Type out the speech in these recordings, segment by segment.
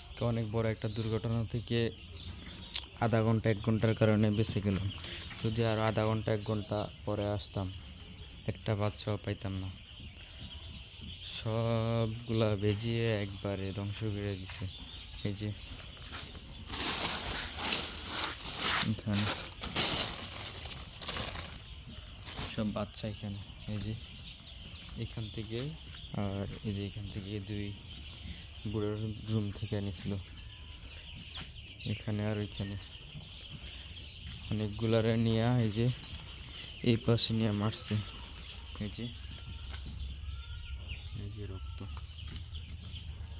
আজকে অনেক বড় একটা দুর্ঘটনা থেকে আধা ঘণ্টা, এক ঘণ্টার কারণে বেঁচে গেলাম। যদি আরও আধা ঘণ্টা, এক ঘণ্টা পরে আসতাম, একটা বাচ্চাও পাইতাম না। সবগুলা বেজিয়ে একবারে ধ্বংস করে দিছে। এই যে, এখানে। সব বাচ্চা এখানে, এই যে, এখান থেকে আর এই যে এখান থেকে দুই বুড়োর রুম থেকে এনেছিল। এখানে আর ওইখানে। অনেকগুলারে নিয়ে এই যে, এই পাশে নিয়ে মারছে। এই যে এই যে রক্ত।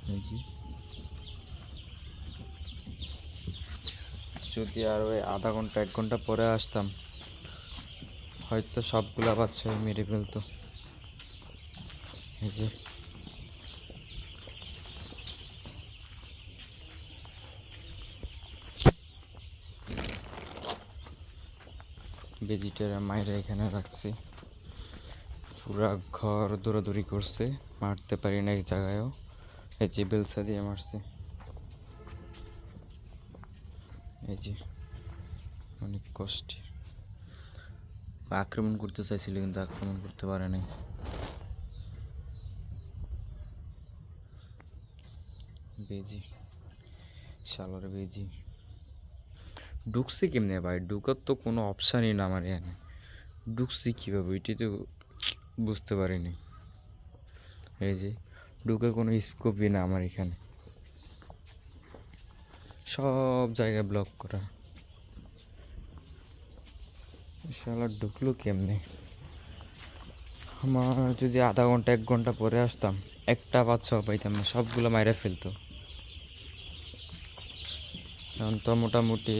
এই যে। যদি আর ওই আধা ঘণ্টা, এক ঘণ্টা পরে আসতাম, হয়তো সবগুলা বাচ্চা মেরে ফেলতো। এই যে। ভেজিটেরা মায়েরা এখানে রাখছি। পুরা ঘর দৌড়াদৌড়ি করছে, মারতে পারি না এক জায়গায়ও। এই যে বেলসা দিয়ে মারছে। এই যে, অনেক কষ্টে আক্রমণ করতে চাইছিল কিন্তু আক্রমণ করতে পারে নাই। বেজি, শালার বেজি। ঢুকছে কেমনে ভাই? ঢুকার তো কোনো অপশানই না আমার এখানে। ঢুকছি কীভাবে? ওইটাই তো বুঝতে পারিনি। এই যে ঢুকে কোনো স্কোপই না আমার এখানে। সব জায়গায় ব্লক করা। শালা ঢুকলো কেমনে? আমার যদি আধা ঘণ্টা, এক ঘণ্টা পরে আসতাম, একটা বাচ্চাও পাইতাম না, সবগুলো মাইরা ফেলতো। এখন তো মোটামুটি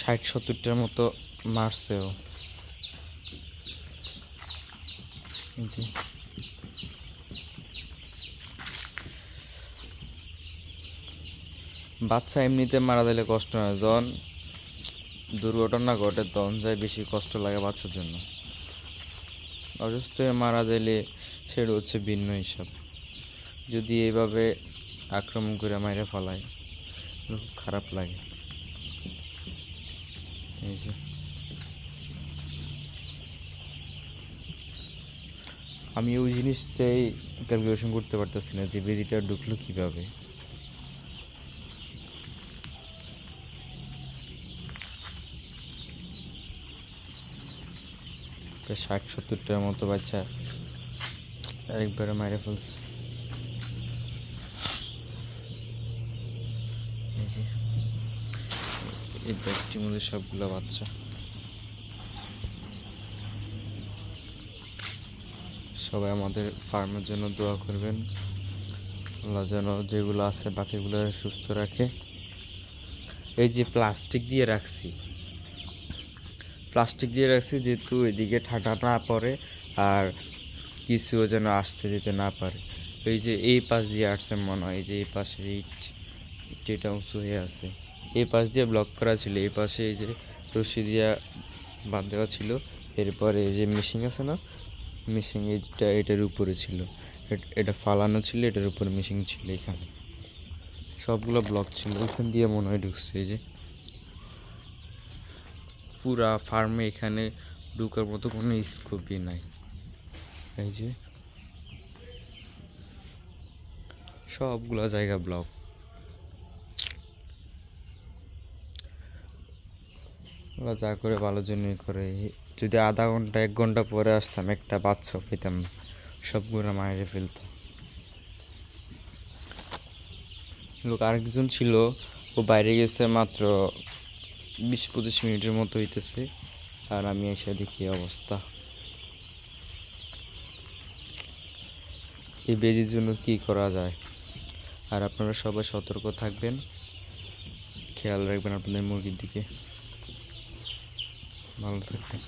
ষাট, সত্তরটার মতো মারছেও। বাচ্চা এমনিতে মারা দিলে কষ্ট হয়। যখন দুর্ঘটনা ঘটে, তখন যায় বেশি কষ্ট লাগে বাচ্চার জন্য। অসুস্থ হয়ে মারা দিলে সেটা হচ্ছে ভিন্ন হিসাব। যদি এইভাবে আক্রমণ করে মাইরে ফেলায় খুব খারাপ লাগে। এই আমি ওই জিনিসটাই ক্যালকুলেশন করতে পারতেছি না যে বেজিটা ঢুকলো কীভাবে। ষাট, সত্তরটার মতো বাচ্চা একবারে মারে ফেলছে। এই যে। এই ব্যাগটির মধ্যে সবগুলো বাচ্চা। সবাই আমাদের ফার্মের জন্য দোয়া করবেন। আল্লাহ যেন যেগুলো আছে বাকিগুলো সুস্থ রাখে। এই যে প্লাস্টিক দিয়ে রাখছি, প্লাস্টিক দিয়ে রাখছি যেহেতু এদিকে ঠাটা না পড়ে আর কিছুও যেন আসতে যেতে না পারে। এই যে এই পাশ দিয়ে আসছে মনে হয়, এই যে এই পাশের ইট যেটা উঁচু হয়ে আছে। এই পাশ দিয়ে ব্লক করা ছিল, এই পাশে এই যে রশি দিয়া বাদ দেওয়া ছিল, এরপরে এই যে মেশিন আছে না মেশিন এইটা, এটার উপরে ছিল। এটা ফালানো ছিল, এটার উপরে মেশিন ছিল এখানে। সবগুলো ব্লক ছিল, ওইখান দিয়ে মনে হয় ঢুকছে এই যে। পুরা ফার্মে এখানে ঢুকার মতো কোনো স্কোপই নাই। এই যে। সবগুলো জায়গা ব্লক ওরা যা করে ভালো জন্যই করে। যদি আধা ঘণ্টা, এক ঘণ্টা পরে আসতাম, একটা বাচ্চা পেতাম, সবগুলো মায়েরে ফেলতো। লোক আরেকজন ছিল, ও বাইরে গেছে মাত্র বিশ পঁচিশ মিনিটের মতো হইতেছে। আর আমি এসে দেখি অবস্থা। এই বেজির জন্য কি করা যায়? আর আপনারা সবাই সতর্ক থাকবেন। খেয়াল রাখবেন আপনাদের মুরগির দিকে। ভালো থাকবেন